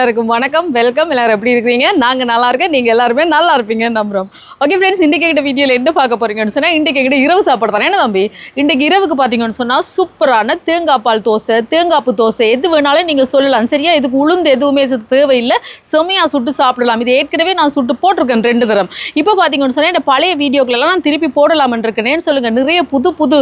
எல்லாருக்கும் வணக்கம் வெல்கம் எல்லாரும் எப்படி இருக்கிறீங்க? நாங்கள் நல்லா இருக்கேன் நீங்கள் எல்லாருமே நல்லா இருப்பீங்கன்னு நம்புறோம். ஓகே ஃப்ரெண்ட்ஸ் இன்றைக்கி கிட்ட வீடியோவில் என்ன பார்க்க போறீங்கன்னு சொன்னால் இன்றைக்கி கிட்ட இரவு சாப்பாடு தானே என்ன தம்பி? இன்றைக்கி இரவுக்கு பார்த்தீங்கன்னு சொன்னால் சூப்பரான தேங்காய் பால் தோசை தேங்காய்ப்பு தோசை எது வேணாலும் நீங்கள் சொல்லலாம். சரியா? இதுக்கு உளுந்து எதுவுமே தேவையில்லை. செமையாக சுட்டு சாப்பிடலாம். இது ஏற்கனவே நான் சுட்டு போட்டிருக்கேன் ரெண்டு தரம். இப்போ பார்த்தீங்கன்னு சொன்னால் இந்த பழைய வீடியோக்களெல்லாம் நான் திருப்பி போடலாம்னு இருக்கேன்னு சொல்லுங்கள் நிறைய புது புது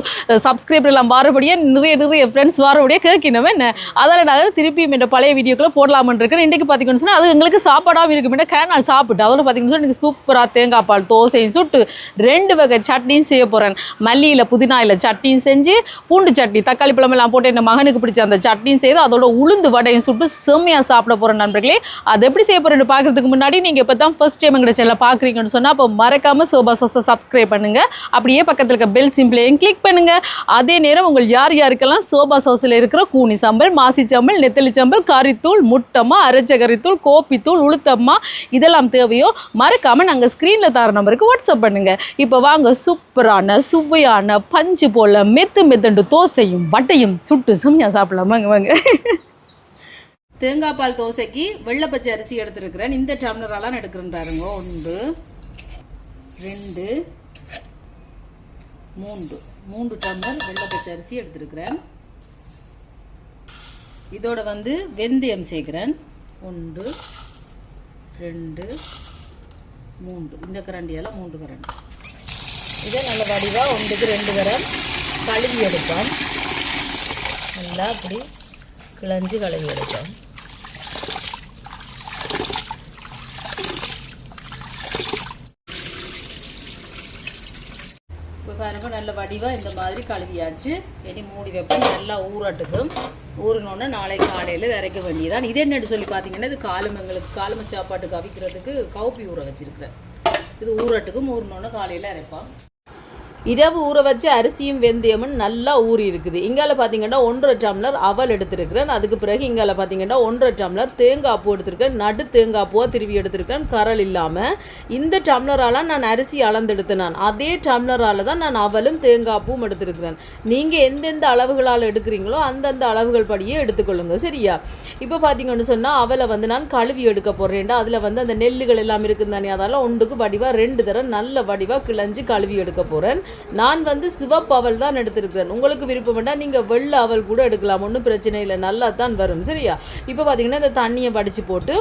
சப்ஸ்கிரைபர் எல்லாம் வாரபடியே நிறைய நிறைய ஃப்ரெண்ட்ஸ் வாரபடியே கேட்கணும் என்ன? அதில் நான் திருப்பியும் இந்த பழைய வீடியோக்களை போடலாம்னு இருக்கேன். இன்றைக்கு பார்த்தீங்கன்னு சொன்னால் அது எங்களுக்கு சாப்பாடாகவும் இருக்கும் என்ன கேனால் சாப்பிட்டு அதில் பார்த்திங்கன்னு சொன்னால் எனக்கு சூப்பராக தேங்காய் பால் தோசையும் சுட்டு ரெண்டு வகை சட்னியும் செய்ய போகிறேன் மல்லியில் புதினாயில் சட்னியும் செஞ்சு பூண்டு சட்னி தக்காளி பழமெல்லாம் போட்டு என் மகனுக்கு பிடிச்ச அந்த சட்னியும் செய்து அதோட உளுந்து வடையும் சுட்டு செம்மையாக சாப்பிட போகிறேன் நண்பர்களே. அது எப்படி செய்ய போகிறேன்னு பார்க்குறதுக்கு முன்னாடி நீங்கள் இப்போ தான் ஃபஸ்ட் டைம் எங்கள்கிட்ட செல்ல பார்க்குறீங்கன்னு சொன்னால் அப்போ மறக்காமல் சோபா சோசை சப்ஸ்கிரைப் பண்ணுங்கள் அப்படியே பக்கத்தில் இருக்க பெல் சிம்பிளையும் கிளிக் பண்ணுங்கள் அதே நேரம் உங்கள் யார் யாருக்கெல்லாம் சோபா சோசில் இருக்கிற கூனி சம்பல் மாசி சம்பல் நெத்தலி சம்பல் கறித்தூள் முட்டமாக அரை கறித்தூள் கோப்பித்தூள் உளுத்தம்மா இதெல்லாம் தேவையோ மறக்காமல் நாங்கள் ஸ்க்ரீனில் தர நம்பருக்கு வாட்ஸ்அப் பண்ணுங்கள் இப்போ வாங்க சூப்பரான சுவையான பஞ்சு போல் மெத்து மெத்தண்டு தோசையும் வட்டையும் சுட்டு செம்மையாக சாப்பிடலாம். வாங்க வாங்க. தேங்காய் பால் தோசைக்கு வெள்ளைப்பச்சை அரிசி எடுத்துருக்கிறேன். இந்த டம்ளரெல்லாம் எடுக்கிறேன் பாருங்க. ஒன்று ரெண்டு மூன்று. மூன்று டம்ளர் வெள்ளைப்பச்சை அரிசி எடுத்துருக்கிறேன். இதோட வந்து வெந்தயம் சேர்க்குறேன். ஒன்று ரெண்டு மூன்று. இந்த கரண்டியெல்லாம் மூன்று கரண்டி. இதை நல்ல வடிவாக ஒன்றுக்கு ரெண்டு கரம் கழுவி எடுப்போம். நல்லா அப்படி கிளஞ்சி கழுவி எடுப்போம். பாருங்கள் நல்ல வடிவாக இந்த மாதிரி கழுவியாச்சு. இனி மூடி வைப்போம். நல்லா ஊறட்டுக்கும் ஊறினோன்னு நாளை காலையில் இறக்க வேண்டியதான் இது என்ன சொல்லி பார்த்தீங்கன்னா இது காலுமங்களுக்கு காலும சாப்பாட்டுக்கு அவிக்கிறதுக்கு கவுப்பி ஊற வச்சிருக்கிறேன். இது ஊறட்டுக்கும் ஊறினோன்னு காலையில் இறைப்பான் இரவு ஊற வச்ச அரிசியும் வெந்தயமும் நல்லா ஊறி இருக்குது. இங்கால பார்த்தீங்கன்னா ஒன்றரை டம்ளர் அவல் எடுத்திருக்கிறேன். அதுக்கு பிறகு இங்கால பார்த்தீங்கன்னா ஒன்றரை டம்ளர் தேங்காய் பூ எடுத்திருக்கேன். நடு தேங்காய் பூவை திருவி எடுத்திருக்கேன். கரல் இல்லாமல் இந்த டம்ளரால் நான் அரிசி அளந்தெடுத்தேன். நான் அதே டம்ளரால் தான் நான் அவலும் தேங்காய் பூவும் எடுத்திருக்கிறேன். நீங்கள் எந்தெந்த அளவுகளால் எடுக்கிறீங்களோ அந்தந்த அளவுகள் படியே எடுத்துக்கொள்ளுங்க. சரியா? இப்போ பார்த்தீங்கன்னு சொன்னால் அவலை வந்து நான் கழுவி எடுக்க போகிறேன்டா அதில் வந்து அந்த நெல்லுகள் எல்லாம் இருக்குது தானே அதெல்லாம் ஒன்றுக்கு வடிவாக ரெண்டு தரம் நல்ல வடிவாக கிளஞ்சி கழுவி எடுக்க போகிறேன் நான் வந்து சிவப்பு அவல் தான் எடுத்திருக்கிறேன். உங்களுக்கு விருப்பம் வேண்டாம் நீங்கள் வெள்ளை அவல் கூட எடுக்கலாம். ஒன்றும் பிரச்சனை இல்லை. நல்லா தான் வரும். சரியா? இப்போ பார்த்தீங்கன்னா இந்த தண்ணியை வடித்து போட்டு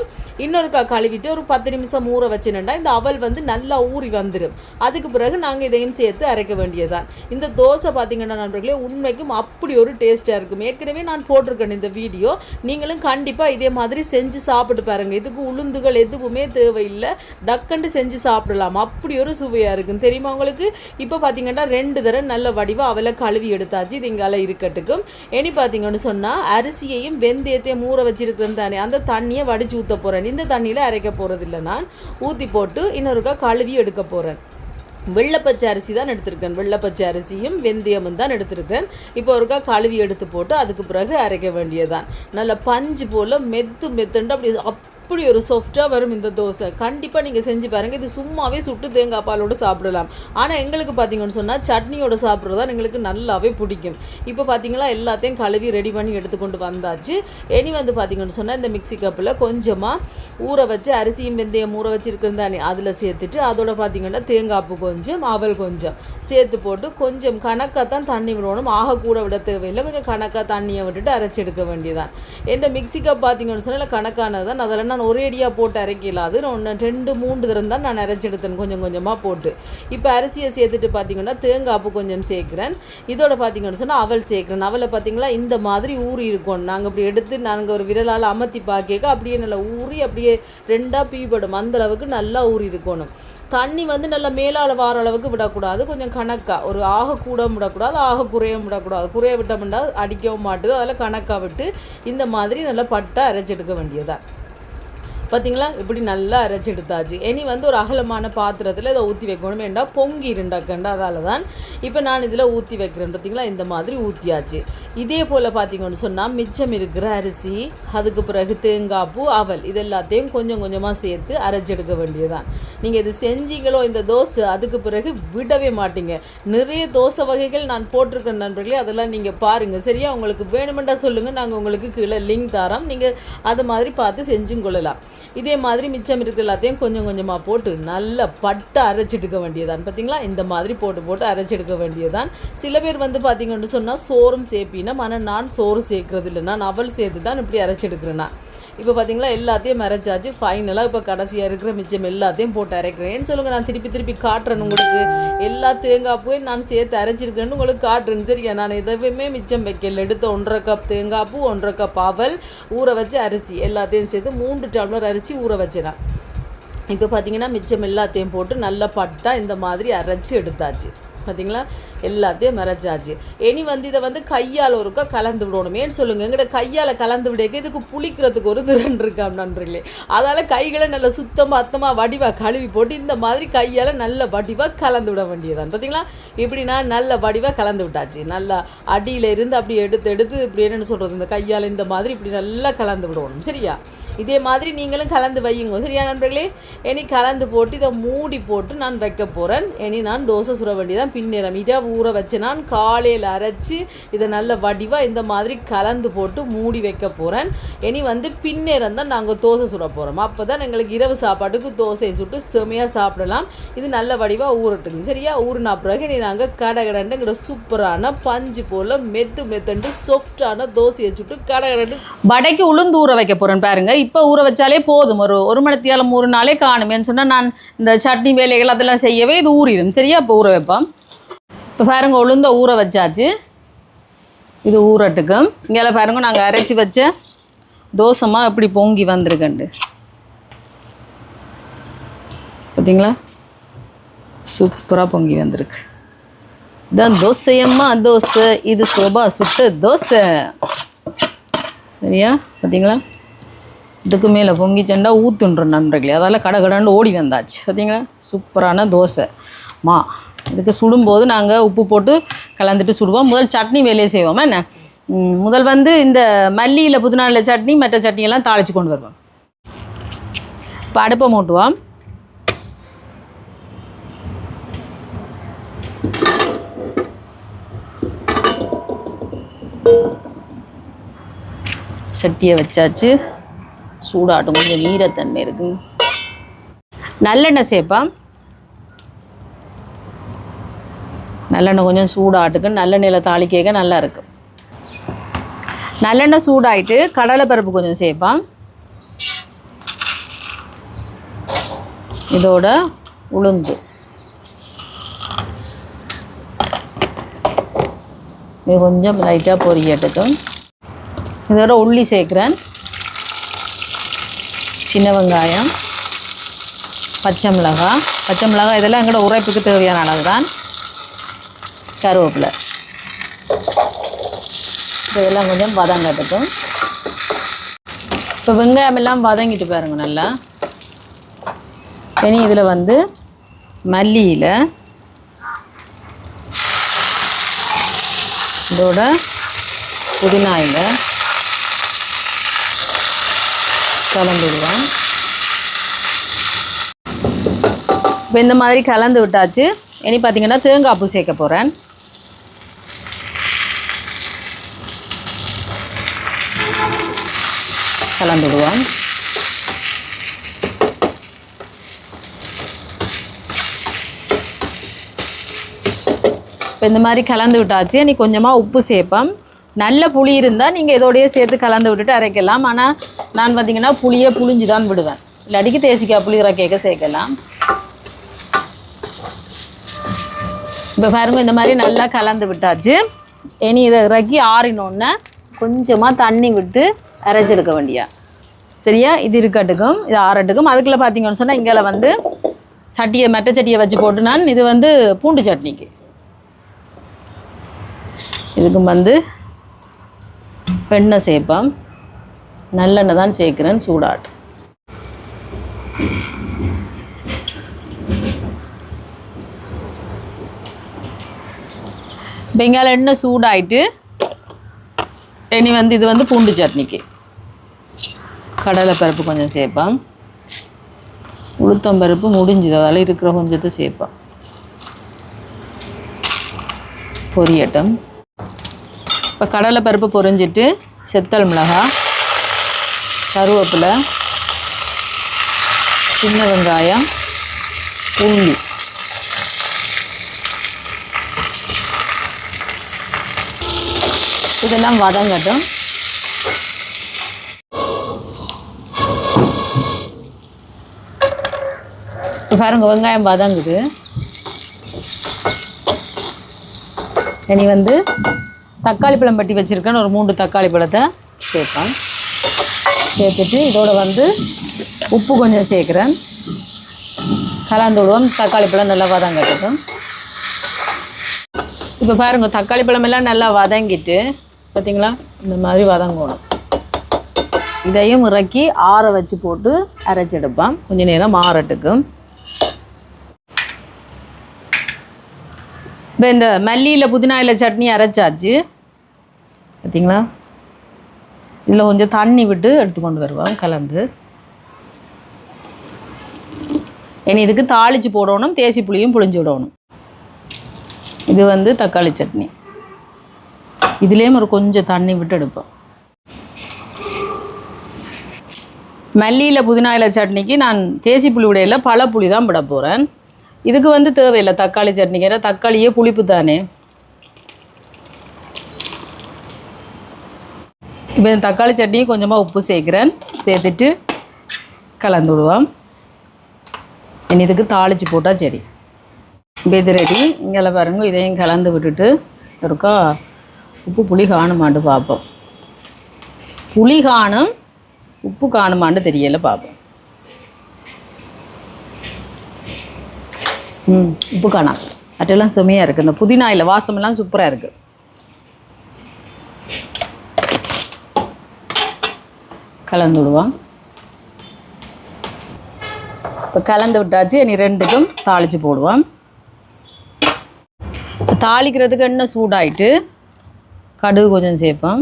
இன்னொருக்கா கழுவிட்டு ஒரு பத்து நிமிஷம் ஊற வச்சுனேன்டா இந்த அவல் வந்து நல்லா ஊறி வந்துடும் அதுக்கு பிறகு நாங்கள் இதையும் சேர்த்து அரைக்க வேண்டியதுதான். இந்த தோசை பார்த்தீங்கன்னா நண்பர்களே உண்மைக்கும் அப்படி ஒரு டேஸ்ட்டாக இருக்கும். ஏற்கனவே நான் போட்டிருக்கேன் இந்த வீடியோ. நீங்களும் கண்டிப்பாக இதே மாதிரி செஞ்சு சாப்பிட்டு பாருங்க. இதுக்கு உளுந்துகள் எதுவுமே தேவையில்லை. டக்குன்னு செஞ்சு சாப்பிடலாம். அப்படி ஒரு சுவையாக இருக்கும். தெரியுமா உங்களுக்கு? இப்போ பார்த்தீங்கன்னா ரெண்டு தடவை நல்ல வடிவாக அவளை கழுவி எடுத்தாச்சு. இது இங்கால இருக்கட்டுக்கும். இனி பார்த்தீங்கன்னு சொன்னால் அரிசியையும் வெந்தயத்தையும் ஊற வச்சிருக்கிறேன் தானே. அந்த தண்ணியை வடிச்சு ஊற்ற போகிறேன் இந்த தண்ணியில் அரைக்க போகிறதில்ல நான். ஊற்றி போட்டு இன்னொருக்கா கழுவி எடுக்க போகிறேன் வெள்ளைப்பச்சை அரிசி தான் எடுத்திருக்கேன். வெள்ளைப்பச்சை அரிசியும் வெந்தயமும் தான் எடுத்திருக்கேன். இப்போ ஒருக்கா கழுவி எடுத்து போட்டு அதுக்கு பிறகு அரைக்க வேண்டியதுதான். நல்ல பஞ்சு போல் மெத்து மெத்துண்டு அப்படி அப்படி ஒரு சாஃப்டாக வரும் இந்த தோசை. கண்டிப்பாக நீங்கள் செஞ்சு பாருங்கள் இது சும்மாவே சுட்டு தேங்காய் பாலோடு சாப்பிடலாம். ஆனால் எங்களுக்கு பார்த்தீங்கன்னு சொன்னால் சட்னியோட சாப்பிட்றது தான் எங்களுக்கு நல்லாவே பிடிக்கும். இப்போ பார்த்தீங்களா எல்லாத்தையும் கழுவி ரெடி பண்ணி எடுத்துக்கொண்டு வந்தாச்சு. இனி வந்து பார்த்தீங்கன்னு சொன்னால் இந்த மிக்ஸி கப்பில் கொஞ்சமாக ஊற வச்சு அரிசியும் வெந்தயம் ஊற வச்சுருக்குன்னு தானே அதில் சேர்த்துட்டு அதோட பார்த்தீங்கன்னா தேங்காய் கொஞ்சம் அவல் கொஞ்சம் சேர்த்து போட்டு கொஞ்சம் கணக்காக தான் தண்ணி விடணும். ஆக கூட விட தேவையில்லை. கொஞ்சம் கணக்காக தண்ணியை விட்டுட்டு அரைச்சி எடுக்க வேண்டியதான் இந்த மிக்ஸி கப் பார்த்தீங்கன்னு சொன்னால் கணக்கானது தான் அதெல்லாம் நான் ஒரேடியாக போட்டு அரைக்கல அது ஒன்று ரெண்டு மூன்று தரம் தான் நான் அரைச்செடுத்தேன் கொஞ்சம் கொஞ்சமாக போட்டு. இப்போ அரிசியை சேர்த்துட்டு பார்த்தீங்கன்னா தேங்காய் பூ கொஞ்சம் சேர்க்குறேன். இதோட பார்த்தீங்கன்னு சொன்னால் அவல் சேர்க்குறேன். அவலை பார்த்தீங்களா இந்த மாதிரி ஊறி இருக்கும். நாங்கள் இப்படி எடுத்து நாங்கள் ஒரு விரலால் அமர்த்தி பார்க்க அப்படியே நல்லா ஊறி அப்படியே ரெண்டாக பீப்படும் அந்தளவுக்கு நல்லா ஊறி இருக்கணும். தண்ணி வந்து நல்லா மேலால் வார அளவுக்கு விடக்கூடாது. கொஞ்சம் கணக்காக ஒரு ஆக கூட விடக்கூடாது ஆக குறைய விடக்கூடாது. குறைய விட்டோம்னா அடிக்கவும் மாட்டுது. அதில் கணக்காக விட்டு இந்த மாதிரி நல்லா பட்டை அரைச்செடுக்க வேண்டியதாக பார்த்தீங்களா இப்படி நல்லா அரைச்சி எடுத்தாச்சு. இனி வந்து ஒரு அகலமான பாத்திரத்தில் இதை ஊற்றி வைக்கணும். ஏண்டா? பொங்கி இருண்டாக்கண்டா அதால் தான் இப்போ நான் இதில் ஊற்றி வைக்கிறேன். பார்த்தீங்களா இந்த மாதிரி ஊற்றியாச்சு இதே போல் பார்த்தீங்கன்னு சொன்னால் மிச்சம் இருக்கிற அரிசி அதுக்கு பிறகு தேங்காய் பூ அவல். இது எல்லாத்தையும் கொஞ்சம் கொஞ்சமாக சேர்த்து அரைச்சி எடுக்க வேண்டியதுதான். நீங்கள் இது செஞ்சீங்களோ இந்த தோசை அதுக்கு பிறகு விடவே மாட்டீங்க. நிறைய தோசை வகைகள் நான் போட்டிருக்கேன் நண்பர்களே. அதெல்லாம் நீங்கள் பாருங்கள் சரியா? உங்களுக்கு வேணுமெண்டா சொல்லுங்கள் நாங்கள் உங்களுக்கு கீழே லிங்க் தரோம். நீங்கள் அது மாதிரி பார்த்து செஞ்சும் கொள்ளலாம். இதே மாதிரி மிச்சம் இருக்கிற எல்லாத்தையும் கொஞ்சம் கொஞ்சமாக போட்டு நல்லா பட்டு அரைச்சிட்டுக்க வேண்டியதான் பார்த்தீங்களா இந்த மாதிரி போட்டு போட்டு அரைச்செடுக்க வேண்டியதான் சில பேர் வந்து பார்த்தீங்கன்னு சொன்னால் சோறும் சேர்ப்பினா ஆனால் நான் சோறு சேர்க்கறது இல்லைனா நவல் சேர்த்து தான் இப்படி அரைச்செடுக்கிறேன் இப்போ பார்த்தீங்களா எல்லாத்தையும் அரைச்சாச்சு ஃபைனலாக இப்போ கடைசியாக இருக்கிற மிச்சம் எல்லாத்தையும் போட்டு அரைக்கிறேன்னு சொல்லுங்கள் நான் திருப்பி திருப்பி காட்டுறேன் உங்களுக்கு. எல்லா தேங்காய் பூவையும் நான் சேர்த்து அரைச்சிருக்கேன்னு உங்களுக்கு காட்டுறேன். சரியா? நான் எதுவுமே மிச்சம் வைக்கல. எடுத்த ஒன்றரை கப் தேங்காய் பூ ஒன்றரை கப் அவல் ஊற வச்ச அரிசி. எல்லாத்தையும் சேர்த்து மூன்று டம்ளர் அரிசி ஊற வச்சேன் இப்போ பார்த்தீங்கன்னா மிச்சம் எல்லாத்தையும் போட்டு நல்லா பட்டா இந்த மாதிரி அரைச்சி எடுத்தாச்சு. பார்த்தீங்களா எல்லாத்தையும் மறைச்சாச்சு இனி வந்து இதை வந்து கையால் ஒருக்கா கலந்து விடணும் ஏன்னு சொல்லுங்க. எங்கிட்ட கையால் கலந்து விடக்க இதுக்கு புளிக்கிறதுக்கு ஒரு திறன் இருக்காம் நன்றிலே அதால் கைகளை நல்லா சுத்தமாக அத்தமாக வடிவாக கழுவி போட்டு இந்த மாதிரி கையால் நல்ல வடிவாக கலந்து விட வேண்டியதான் பார்த்தீங்களா இப்படி நான் நல்ல வடிவாக கலந்து விட்டாச்சு. நல்லா அடியில் இருந்து அப்படி எடுத்து எடுத்து இப்படி என்னென்னு சொல்கிறது இந்த கையால் இந்த மாதிரி இப்படி நல்லா கலந்து விடணும். சரியா? இதே மாதிரி நீங்களும் கலந்து வையுங்க. சரியா நண்பர்களே? இனி கலந்து போட்டு இதை மூடி போட்டு நான் வைக்க போகிறேன் இனி நான் தோசை சுட வேண்டியதான் பின்னிறம் இரவு ஊற வச்சு நான் காலையில் அரைச்சி இதை நல்ல வடிவாக இந்த மாதிரி கலந்து போட்டு மூடி வைக்க போகிறேன் இனி வந்து பின்னேரம் தான் நாங்கள் தோசை சுட போகிறோம் அப்போ தான் எங்களுக்கு இரவு சாப்பாட்டுக்கு தோசையை சுட்டு செமையாக சாப்பிடலாம். இது நல்ல வடிவாக ஊறட்டுங்க. சரியா? ஊறினா பிறகு இனி நாங்கள் கடை கடண்டுங்கிற சூப்பரான பஞ்சு போல் மெத்து மெத்துண்டு சாஃப்டான தோசையை சுட்டு கடை கடண்டு வடைக்கு உளுந்து ஊற வைக்க போகிறேன் பாருங்க. இப்போ ஊற வச்சாலே போதும். ஒரு ஒரு மணித்தியாலம் மூணு நாளே காணுமேன்னு சொன்னால் நான் இந்த சட்னி வேலைகள் அதெல்லாம் செய்யவே இது ஊறிடும். சரியா இப்போ ஊற வைப்போம். இப்போ பாருங்கள் உளுந்த ஊற வச்சாச்சு. இது ஊறட்டுக்கும் இங்கே பாருங்க நாங்கள் அரைச்சி வச்ச தோசைமா எப்படி பொங்கி வந்திருக்கண்டு. பார்த்தீங்களா சூப்பராக பொங்கி வந்திருக்கு. இதான் தோசையம்மா தோசை. இது சோபா சுட்டு தோசை. சரியா? பார்த்தீங்களா இதுக்கு மேலே பொங்கி செண்டா ஊத்துன்றோம் நண்பர்களே அதால் கடை கடாண்டு ஓடி வந்தாச்சு. பார்த்தீங்களா சூப்பரான தோசை. மா இதுக்கு சுடும்போது நாங்கள் உப்பு போட்டு கலந்துட்டு சுடுவோம். முதல் சட்னி வேலையை செய்வோமா என்ன? முதல் வந்து இந்த மல்லியில் புதினாலில் சட்னி மற்ற சட்னியெல்லாம் தாளித்து கொண்டு வருவோம். இப்போ அடுப்பை மூட்டுவோம். சட்டியை வச்சாச்சு. சூடாட்டும். கொஞ்சம் ஈரத்தன்மை இருக்கு. நல்லெண்ணெய் சேர்ப்பேன் நல்லெண்ணெய் கொஞ்சம் சூடாட்டுக்கு நல்லெண்ணெயில் தாளிக்க நல்லா இருக்கும் நல்லெண்ணெய் சூடாயிட்டு கடலைப்பருப்பு கொஞ்சம் சேர்ப்பேன் இதோட உளுந்து. இது கொஞ்சம் லைட்டாக பொரியட்டுக்கும் இதோட உள்ளி சேர்க்குறேன். சின்ன வெங்காயம் பச்சை மிளகா. பச்சை மிளகா இதெல்லாம் எங்களோட உரைப்புக்கு தேவையான அளவு தான் கருவேப்பிலை. இதெல்லாம் கொஞ்சம் வதங்கட்டுக்கும் இப்போ வெங்காயம் எல்லாம் வதங்கிட்டு பாருங்க நல்லா. இனி இதில் வந்து மல்லியில் இதோட புதினாயில் கலந்துடுவேன். இப்போ இந்த மாதிரி கலந்து விட்டாச்சு. இனி பார்த்தீங்கன்னா தேங்காய் பூ சேர்க்க போகிறேன் கலந்து விடுவோம் இப்போ இந்த மாதிரி கலந்து விட்டாச்சு. இன்னைக்கு கொஞ்சமாக உப்பு சேர்ப்பேன் நல்ல புளி இருந்தால் நீங்கள் இதோடையே சேர்த்து கலந்து விட்டுட்டு அரைக்கலாம். ஆனால் நான் பார்த்தீங்கன்னா புளியை புளிஞ்சு தான் விடுவேன் இல்லாட்டிக்கு தேசிக்காய் புளி கேட்க சேர்க்கலாம். இப்போ பாருங்க இந்த மாதிரி நல்லா கலந்து விட்டாச்சு. இனி இதை இறக்கி ஆறினோன்னே கொஞ்சமாக தண்ணி விட்டு அரைச்செடுக்க வேண்டியா. சரியா? இது இருக்கட்டுக்கும் இது ஆறட்டுக்கும். அதுக்குள்ளே பார்த்தீங்கன்னு சொன்னால் இங்கே வந்து சட்டியை மெட்டை சட்டியை வச்சு போட்டு நான் இது வந்து பூண்டு சட்னிக்கு. இதுக்கும் வந்து வெண்ணெய் சேர்ப்பேன் நல்லெண்ணெய் தான் சேர்க்குறேன் சூடாட்டு பெங்கால எண்ணெய் சூடாயிட்டு இனி வந்து இது வந்து பூண்டு சட்னிக்கு. கடலை பருப்பு கொஞ்சம் சேர்ப்பேன் உளுத்தம் பருப்பு முடிஞ்சது அதில் இருக்கிற கொஞ்சத்தை சேர்ப்பேன் பொரியட்டும். இப்போ கடலை பருப்பு பொரிஞ்சிட்டு செத்தல் மிளகாய். கருவேப்பிலை சின்ன வெங்காயம் உள்ளி இதெல்லாம் வதங்கட்டும். பாருங்க வெங்காயம் வதங்குது. இனி வந்து தக்காளி பழம் பட்டி வச்சுருக்கேன்னு ஒரு மூன்று தக்காளி பழத்தை சேர்ப்பேன். சேர்த்துட்டு இதோட வந்து உப்பு கொஞ்சம் சேர்க்குறேன். கலந்து விடுவோம் தக்காளி பழம் நல்லா வதங்கட்டும். இப்போ பாருங்கள் தக்காளி பழமெல்லாம் நல்லா வதங்கிட்டு பார்த்தீங்களா இந்த மாதிரி வதங்கணும். இதையும் இறக்கி ஆற வச்சு போட்டு அரைச்செடுப்பேன் கொஞ்சம் நேரம் ஆறட்டுக்கும் இப்போ இந்த மல்லியில் புதினாயில் சட்னி அரைச்சாச்சு. பார்த்திங்களா இதில் கொஞ்சம் தண்ணி விட்டு எடுத்து கொண்டு வருவோம் கலந்து. இனி இதுக்கு தாளித்து போடணும் தேசி புளியும் புளிஞ்சு விடணும். இது வந்து தக்காளி சட்னி. இதுலேயும் ஒரு கொஞ்சம் தண்ணி விட்டு எடுப்போம். மல்லியில் புதினாயில் சட்னிக்கு நான் தேசி புளி விடையில் பல புளி தான் விட போகிறேன் இதுக்கு வந்து தேவையில்லை தக்காளி சட்னிக்கு ஏன்னா தக்காளியே புளிப்பு தானே. இப்போ இந்த தக்காளி சட்னியும் கொஞ்சமாக உப்பு சேர்க்குறேன். சேர்த்துட்டு கலந்து விடுவோம். இனி இதுக்கு தாளித்து போட்டால் சரி. இப்போ இது ரெடி இங்கே பாருங்க இதையும் கலந்து விட்டுட்டு இருக்கா உப்பு புளி காணுமான்னு பார்ப்போம். புளி காணும் உப்பு காணுமான்னு தெரியலை பார்ப்போம். ம் உப்பு காணாம் மற்றெல்லாம் சுமையாக இருக்குது இந்த புதினாயில் வாசமெல்லாம் சூப்பராக இருக்குது கலந்து விடுவோம் இப்போ கலந்து விட்டாச்சு இனி ரெண்டுக்கும் தாளித்து போடுவோம். இப்போ தாளிக்கிறதுக்கு எண்ணெய் சூடாயிட்டு கடுகு கொஞ்சம் சேர்ப்போம்.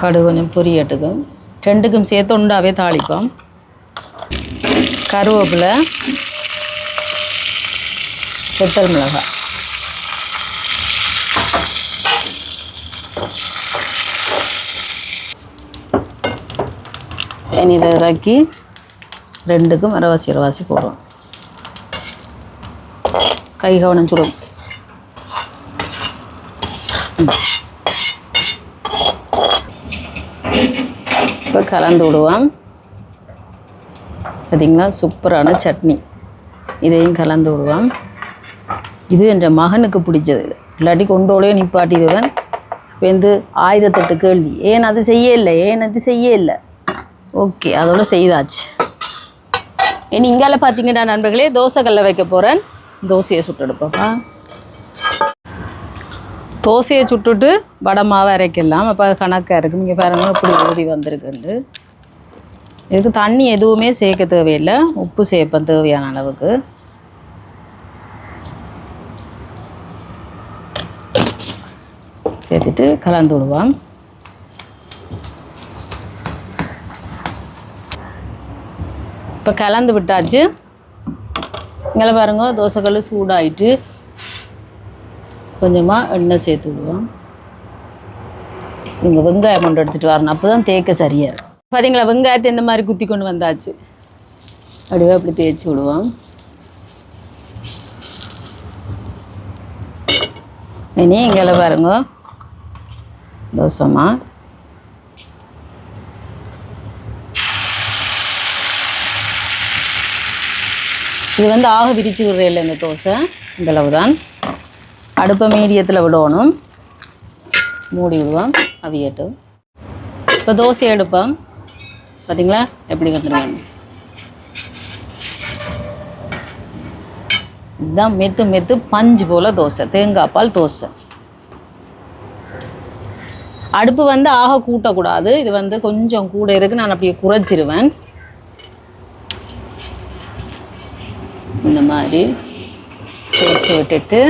கடுகு கொஞ்சம் பொரியட்டுக்கும் ரெண்டுக்கும் சேர்த்து உண்டாவே தாளிப்போம். கருவேப்பிலை செத்தல் மிளகாய் தண்ணியில் இறக்கி ரெண்டுக்கும் அரைவாசி அரைவாசி போடுவோம் கை கவனம் சுடும் இப்போ கலந்து விடுவோம். பார்த்திங்களா சூப்பரான சட்னி. இதையும் கலந்து விடுவோம். இது என்ற மகனுக்கு பிடிச்சது. இல்லாட்டி கொண்டோலே நிப்பாட்டிடுவேன். வந்து ஆயிரத்தெட்டு கேள்வி. ஏன் அது செய்ய இல்லை ஏன் அது செய்ய இல்லை ஓகே அதோட செய்தாச்சு. இனி இங்கால பார்த்தீங்கன்னா நண்பர்களே தோசைக்கல்ல வைக்க போகிறேன் தோசையை சுட்டெடுப்போம்ப்பா தோசையை சுட்டுட்டு வடை மாவை அரைக்கலாம். அப்போ அது கணக்காக இருக்குது இங்கே பாருங்க இப்படி ஊதி வந்திருக்குண்டு. இதுக்கு தண்ணி எதுவுமே சேர்க்க தேவையில்லை. உப்பு சேர்ப்பேன் தேவையான அளவுக்கு. சேர்த்துட்டு கலந்து விடுவோம். இப்போ கலந்து விட்டாச்சு. இங்கே பாருங்க தோசைக்கல் சூடாயிட்டு கொஞ்சமாக எண்ணெய் சேர்த்து விடுவோம். இங்கே வெங்காயம் கொண்டு எடுத்துகிட்டு வரணும். அப்போ தான் தேய்க்க சரியாக இருக்கும். பார்த்தீங்களா வெங்காயத்தை இந்த மாதிரி குத்தி கொண்டு வந்தாச்சு. அப்படியே அப்படி தேய்ச்சி விடுவோம். இனி இங்கே பாருங்க தோசைமா இது வந்து ஆக விரிச்சு இல்லை இந்த தோசை. இந்த அளவு தான் அடுப்பை மீடியத்தில் விடணும். மூடி விடுவோம். அவியட்டும் இப்போ தோசை எடுப்போம். பார்த்தீங்களா எப்படி வந்துடுவேன் இதுதான் மெத்து மெத்து பஞ்சு போல் தோசை. தேங்காய் பால் தோசை. அடுப்பு வந்து ஆக கூட்டக்கூடாது. இது வந்து கொஞ்சம் கூட இருக்குது நான் அப்படியே குறைச்சிருவேன். இந்த மாதிரி தேய்ச்சி விட்டுட்டு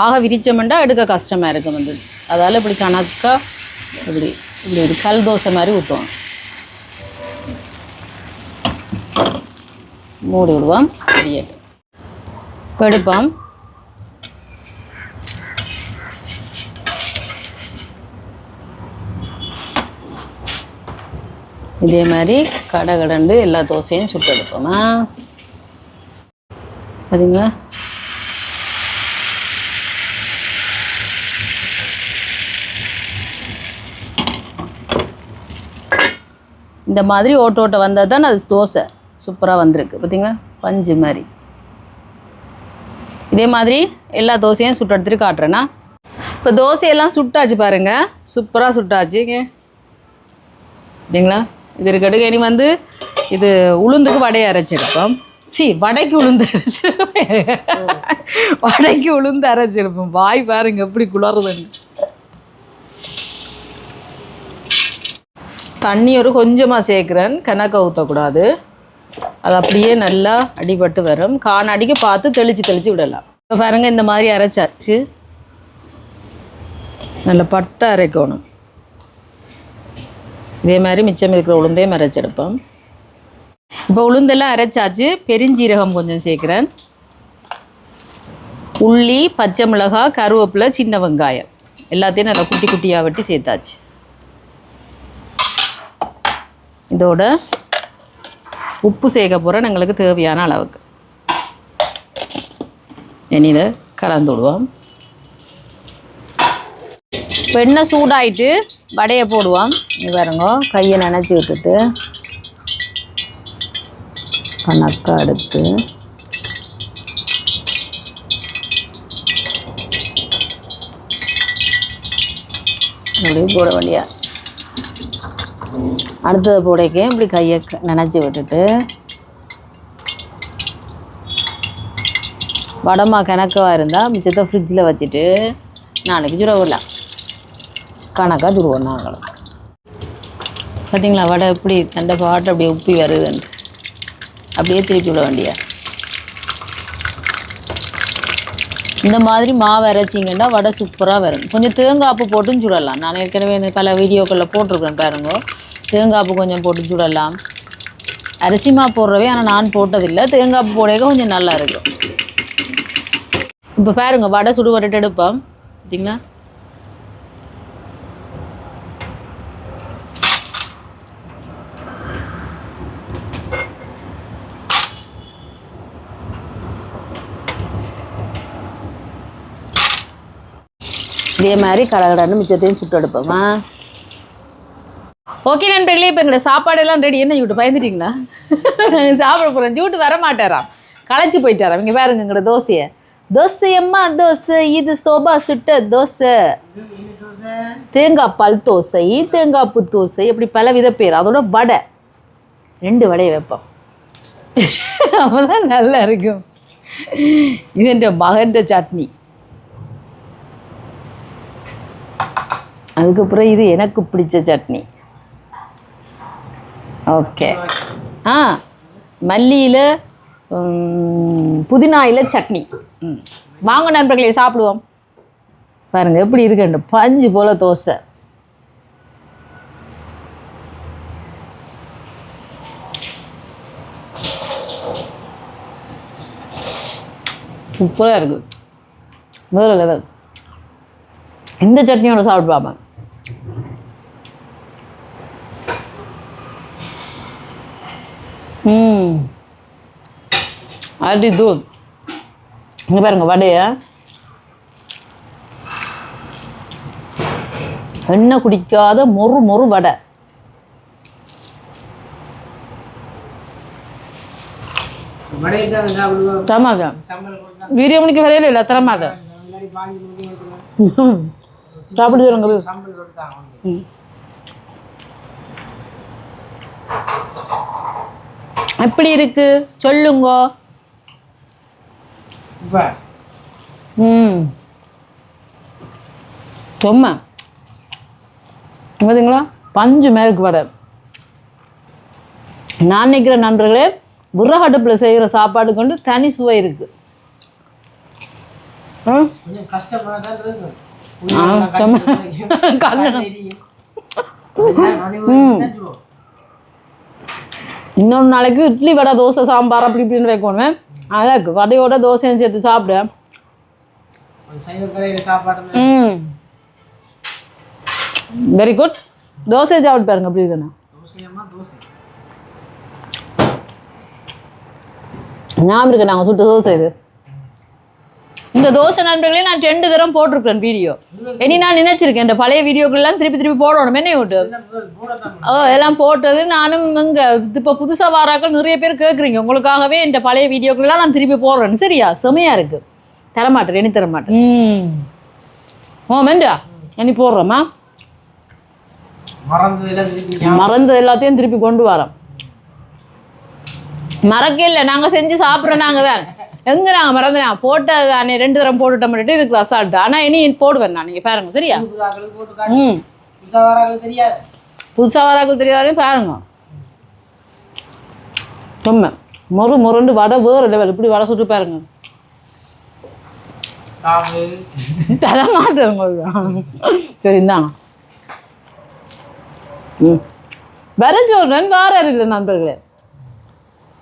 ஆக விரிச்சமெண்டா எடுக்க கஷ்டமாக இருக்கும் வந்து. அதால் இப்படி கணக்காக இப்படி இப்படி ஒரு கல் தோசை மாதிரி ஊற்றுவோம் மூடி விடுவோம். அப்படியே. இப்போ எடுப்போம். இதே மாதிரி கடை கடண்டு எல்லா தோசையும் சுட்டு எடுப்போமா? சரிங்களா இந்த மாதிரி ஓட்ட ஓட்ட வந்தால் தான் அது தோசை. சூப்பராக வந்திருக்கு. பார்த்தீங்களா பஞ்சு மாதிரி. இதே மாதிரி எல்லா தோசையும் சுட்டு எடுத்துட்டு காட்டுறேன்னா. இப்போ தோசையெல்லாம் சுட்டாச்சு பாருங்கள் சூப்பராக சுட்டாச்சு. சரிங்களா இது இருக்கட்டுக்கு இனி வந்து இது உளுந்துக்கு வடையை அரைச்செடுப்போம் சி வடைக்கு உளுந்து அரைச்சிருப்போம். வடைக்கு உளுந்து அரைச்சிருப்போம். வாய் பாருங்க எப்படி குளறுதுன்னு தண்ணி ஒரு கொஞ்சமாக சேர்க்குறேன். கணக்க ஊற்றக்கூடாது அது அப்படியே நல்லா அடிபட்டு வரும். காண அடிக்க பார்த்து தெளித்து தெளித்து விடலாம். இப்போ பாருங்க இந்த மாதிரி அரைச்சாச்சு. நல்லா பட்டை அரைக்கணும். இதே மாதிரி மிச்சம் இருக்கிற உளுந்தையும் அரைச்செடுப்போம் இப்போ உளுந்தெல்லாம் அரைச்சாச்சு. பெருஞ்சீரகம் கொஞ்சம் சேர்க்குறேன். உள்ளி பச்சை மிளகாய் கருவேப்பிலை சின்ன வெங்காயம். எல்லாத்தையும் நல்லா குட்டி குட்டியாக வெட்டி சேர்த்தாச்சு. இதோட உப்பு சேர்க்க போகிறேன் எங்களுக்கு தேவையான அளவுக்கு. இனி இதை கலந்து விடுவோம். இப்போ எண்ணெய் சூடாயிட்டு வடையை போடுவோம். பாருங்க கையை நினச்சி விட்டுட்டு. கணக்கை எடுத்து அப்படியே போட வேண்டியா. அடுத்தது போடைக்க இப்படி கையை நினச்சி விட்டுட்டு. வடமா கணக்காக இருந்தால் மிச்சத்தை ஃப்ரிட்ஜில் வச்சுட்டு நாளைக்கு சுட விடலாம். கணக்காக துருவோம் நாங்களும் பார்த்தீங்களா வடை எப்படி தண்டை பாட்டு அப்படியே உப்பி வருதுன்னு. அப்படியே திருப்பி விட வேண்டியா இந்த மாதிரி மாவு அரைச்சிங்கன்னா வடை சூப்பராக வரும். கொஞ்சம் தேங்காப்பு போட்டும் சுடலாம். நான் ஏற்கனவே இந்த பல வீடியோக்களில் போட்டிருக்கேன் பாருங்க. தேங்காப்பு கொஞ்சம் போட்டு சுடலாம். அரிசி மாவு போடுறவே ஆனால் நான் போட்டதில்லை. தேங்காய்ப்பு போடவே கொஞ்சம் நல்லா இருக்கும். இப்போ பாருங்க வடை சுடு வடை எடுப்போம். பார்த்தீங்களா இதே மாதிரி கடகடன்னு மிச்சத்தையும் சுட்டு எடுப்போமா? ஓகே நண்பர்களே இப்போ எங்களோட சாப்பாடெல்லாம் ரெடி என்ன இவட்டு பயந்துட்டீங்களா? நாங்கள் சாப்பிட போகிறோம் ஜூட்டு வர மாட்டாராம். களைச்சி போயிட்டாராம். இங்கே பாருங்க எங்களோட தோசையை. தோசை அம்மா தோசை. இது சோபா சுட்ட தோசை. தேங்காய் பால் தோசை தேங்காய் பூ தோசை. இப்படி பல வித பேர் அதோட வடை. ரெண்டு வடையை வைப்போம். அப்பதான் நல்லா இருக்கும். இது என்ற மகன்ற சட்னி. அதுக்கப்புறம் இது எனக்கு பிடிச்ச சட்னி. ஓகே ஆ மல்லியில் புதினாயில் சட்னி. ம் வாங்க நண்பர்களே சாப்பிடுவோம். பாருங்கள் எப்படி இருக்குண்டு பஞ்சு போல் தோசை. சூப்பராக இருக்குது வேறு லெவல் இந்த சட்னியோட சாப்பிட்டு பார்ப்பேன். ம் அடி தூள் இங்கே பாருங்க வடைய. எண்ணெய் குடிக்காத மொறு மொறு வடை. தரமாக வீரியமணிக்கு வரையில இல்லை தரமாக. சாப்பிடு சொல்லுங்க. எப்படி இருக்கு? சொல்லுங்க. ம். சும்மா. பார்த்தீங்களா பஞ்சு மேற்கு வடை. நான் நிற்கிற நண்பர்களே விறகடுப்பில் செய்கிற சாப்பாடு கொண்டு தனி சுவை இருக்கு. ம்? இன்னொரு நாளைக்கு இட்லி வடை தோசை சாம்பார் அப்படி இப்படின்னு வைக்கணும் அழகா வடையோட தோசையும் சேர்த்து சாப்பிட ம் வெரி குட் தோசை சாப்பிட்டு பாருங்க அப்படி இருக்குண்ணா ஞாபகம் இருக்கு நாங்கள் சுட்டு தோசை இது இந்த தோசை நண்பர்களே நான் ரெண்டு தரம் போட்டிருக்கேன் வீடியோ இனி நான் நினைச்சிருக்கேன் இந்த பழைய வீடியோக்கெல்லாம் திருப்பி திருப்பி போடணும். என்ன விட்டு? ஓ எல்லாம் போட்டது நானும் இங்கே இப்போ புதுசாக வாராக்கள் நிறைய பேர் கேட்குறீங்க உங்களுக்காகவே இந்த பழைய வீடியோக்கெல்லாம் நான் திருப்பி போடுறேன் சரியா? செமையாக இருக்கு. தரமாட்டேன் இனி தரமாட்டேன். ம். ஓ மெண்டா? இனி போடுறோமா? மறந்தது எல்லாத்தையும் திருப்பி கொண்டு வரோம். மறக்க இல்லை. நாங்கள் செஞ்சு சாப்பிட்றோம் நாங்கள் தான் எங்கே நாங்கள் மறந்துனா போட்டது தானே ரெண்டு தரம் போட்டுட்டோம் இதுக்கு அசால்ட்டு ஆனால் இனி போடுவேன் நான் நீங்கள் பாருங்க சரியா? போட்டு ம். தெரியாது. புதுசாக வராக்கள் தெரியாதையும் பாருங்க. சும்மா மொறு மொருண்டு வடை வேறு லெவல் இப்படி வடை சுட்டு பாருங்க. தர மாட்டேன் சரி இந்தாங்க ம். வர சொல்கிறேன் வார இருக்குது நண்பர்களே இப்படி வேண்டி சாப்பிடுறோம் டேஸ்டா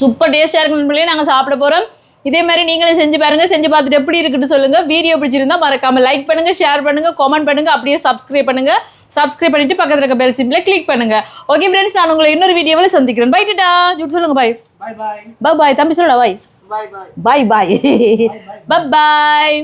சூப்பர் டேஸ்டாக இருக்கு நண்பர்களே நாங்கள் சாப்பிட போகிறோம் இதே மாதிரி நீங்களே செஞ்சு பாருங்க. செஞ்சு பார்த்துட்டு எப்படி இருக்குன்னு சொல்லுங்க. வீடியோ பிடிச்சிருந்தா மறக்காம லைக் பண்ணுங்க ஷேர் பண்ணுங்க கமெண்ட் பண்ணுங்க அப்படியே சப்ஸ்கிரைப் பண்ணுங்க. சப்ஸ்கிரைப் பண்ணிட்டு பக்கத்துல இருக்க பெல் சிம்பிளை கிளிக் பண்ணுங்க. ஓகே ஃப்ரெண்ட்ஸ் நான் உங்களை இன்னொரு வீடியோவில் சந்திக்கிறேன். பை ஜூட் சொல்லுங்க பாய் பாய் பாய் தம்பி சொல்லடா பாய் பாய் பாய் பாய் பாய் பாய் பாய்